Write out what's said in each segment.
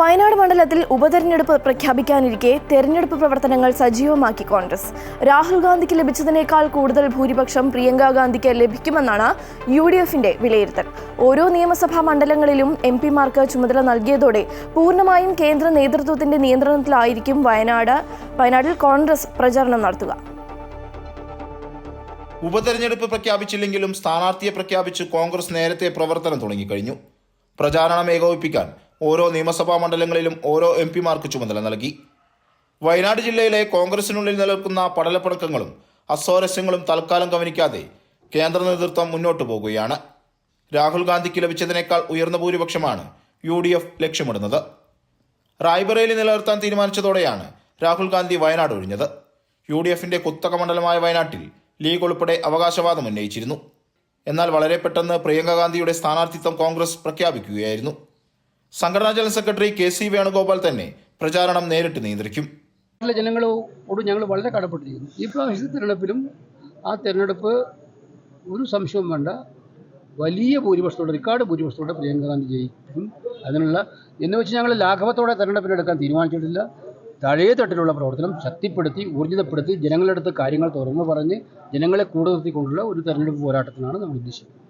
വയനാട് മണ്ഡലത്തിൽ ഉപതെരഞ്ഞെടുപ്പ് പ്രഖ്യാപിക്കാനിരിക്കെ തെരഞ്ഞെടുപ്പ് പ്രവർത്തനങ്ങൾ സജീവമാക്കി കോൺഗ്രസ്. രാഹുൽ ഗാന്ധിക്ക് ലഭിച്ചതിനേക്കാൾ കൂടുതൽ ഭൂരിപക്ഷം പ്രിയങ്ക ഗാന്ധിക്ക് ലഭിക്കുമെന്നാണ് യു ഡി എഫിന്റെ വിലയിരുത്തൽ. ഓരോ നിയമസഭാ മണ്ഡലങ്ങളിലും എം പിമാർക്ക് ചുമതല നൽകിയതോടെ പൂർണമായും കേന്ദ്ര നേതൃത്വത്തിന്റെ നിയന്ത്രണത്തിലായിരിക്കും വയനാട്. വയനാട്ടിൽ കോൺഗ്രസ് പ്രചാരണം നടത്തുക. ഉപതെരഞ്ഞെടുപ്പ് പ്രഖ്യാപിച്ചില്ലെങ്കിലും സ്ഥാനാർത്ഥിയെ പ്രഖ്യാപിച്ച് കോൺഗ്രസ് നേരത്തെ പ്രവർത്തനം തുടങ്ങിക്കഴിഞ്ഞു. പ്രചാരണം ഏകോപിപ്പിക്കാൻ ഓരോ നിയമസഭാ മണ്ഡലങ്ങളിലും ഓരോ എം പിമാർക്ക് ചുമതല നൽകി. വയനാട് ജില്ലയിലെ കോൺഗ്രസിനുള്ളിൽ നിലനിൽക്കുന്ന പടലപ്പിണക്കങ്ങളും അസ്വാരസ്യങ്ങളും തൽക്കാലം ഗവനിക്കാതെ കേന്ദ്ര നേതൃത്വം മുന്നോട്ടു പോകുകയാണ്. രാഹുൽ ഗാന്ധിക്ക് ലഭിച്ചതിനേക്കാൾ ഉയർന്ന ഭൂരിപക്ഷമാണ് യു ഡി എഫ് ലക്ഷ്യമിടുന്നത്. റായ്ബറേലി നിലനിർത്താൻ തീരുമാനിച്ചതോടെയാണ് രാഹുൽ ഗാന്ധി വയനാട് ഒഴിഞ്ഞത്. യു ഡി എഫിന്റെ കുത്തക മണ്ഡലമായ വയനാട്ടിൽ ലീഗ് ഉൾപ്പെടെ അവകാശവാദം ഉന്നയിച്ചിരുന്നു. എന്നാൽ വളരെ പെട്ടെന്ന് പ്രിയങ്ക ഗാന്ധിയുടെ സ്ഥാനാർത്ഥിത്വം കോൺഗ്രസ് പ്രഖ്യാപിക്കുകയായിരുന്നു. സംഘടനാ general secretary K C Venugopal തന്നെ പ്രചാരണം നേരിട്ട് നിയന്ത്രിക്കും. ജനങ്ങളോട് ഞങ്ങൾ വളരെ കടപ്പെട്ടിരിക്കുന്നു. ഈ പ്രാവശ്യത്തെ തിരഞ്ഞെടുപ്പിലും ആ തിരഞ്ഞെടുപ്പ് ഒരു സംശയവും വേണ്ട. വലിയ ഭൂരിപക്ഷത്തോടെ റെക്കോർഡ് ഭൂരിപക്ഷത്തോടെ പ്രിയങ്ക ഗാന്ധി ജയിക്കും. അതിനുള്ള എന്ന് വെച്ച് ഞങ്ങൾ ലാഘവത്തോടെ തിരഞ്ഞെടുപ്പിനെടുക്കാൻ തീരുമാനിച്ചിട്ടില്ല. തഴയ തട്ടിലുള്ള പ്രവർത്തനം ശക്തിപ്പെടുത്തി ഊർജിതപ്പെടുത്തി ജനങ്ങളുടെ അടുത്ത് കാര്യങ്ങൾ തുറന്നു പറഞ്ഞ് ജനങ്ങളെ കൂടെ നിർത്തിക്കൊണ്ടുള്ള ഒരു തെരഞ്ഞെടുപ്പ് പോരാട്ടത്തിനാണ് നമ്മൾ ഉദ്ദേശിക്കുന്നത്.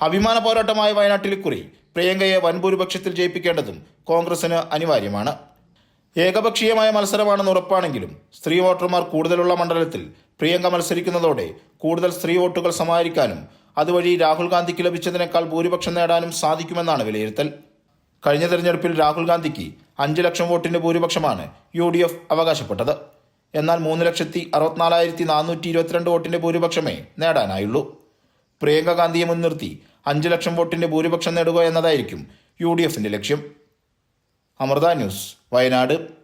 അഭിമാന പോരാട്ടമായ വയനാട്ടിൽ കുറി. പ്രിയങ്കയെ വൻഭൂരിപക്ഷത്തിൽ ജയിപ്പിക്കേണ്ടതും കോൺഗ്രസിന് അനിവാര്യമാണ്. ഏകപക്ഷീയമായ മത്സരമാണെന്ന് ഉറപ്പാണെങ്കിലും സ്ത്രീ വോട്ടർമാർ കൂടുതലുള്ള മണ്ഡലത്തിൽ പ്രിയങ്ക മത്സരിക്കുന്നതോടെ കൂടുതൽ സ്ത്രീ വോട്ടുകൾ സമാഹരിക്കാനും അതുവഴി രാഹുൽ ഗാന്ധിക്ക് ലഭിച്ചതിനേക്കാൾ ഭൂരിപക്ഷം നേടാനും സാധിക്കുമെന്നാണ് വിലയിരുത്തൽ. കഴിഞ്ഞ തെരഞ്ഞെടുപ്പിൽ രാഹുൽ ഗാന്ധിക്ക് അഞ്ച് ലക്ഷം വോട്ടിന്റെ ഭൂരിപക്ഷമാണ് യു ഡി എഫ് അവകാശപ്പെട്ടത്. എന്നാൽ മൂന്ന് ലക്ഷത്തി അറുപത്തിനാലായിരത്തി നാനൂറ്റി ഇരുപത്തിരണ്ട് വോട്ടിന്റെ ഭൂരിപക്ഷമേ നേടാനായുള്ളൂ. പ്രിയങ്ക ഗാന്ധിയെ മുൻനിർത്തി അഞ്ച് ലക്ഷം വോട്ടിന്റെ ഭൂരിപക്ഷം നേടുക എന്നതായിരിക്കും യു ഡി എഫിന്റെ ലക്ഷ്യം. അമൃത ന്യൂസ് വയനാട്.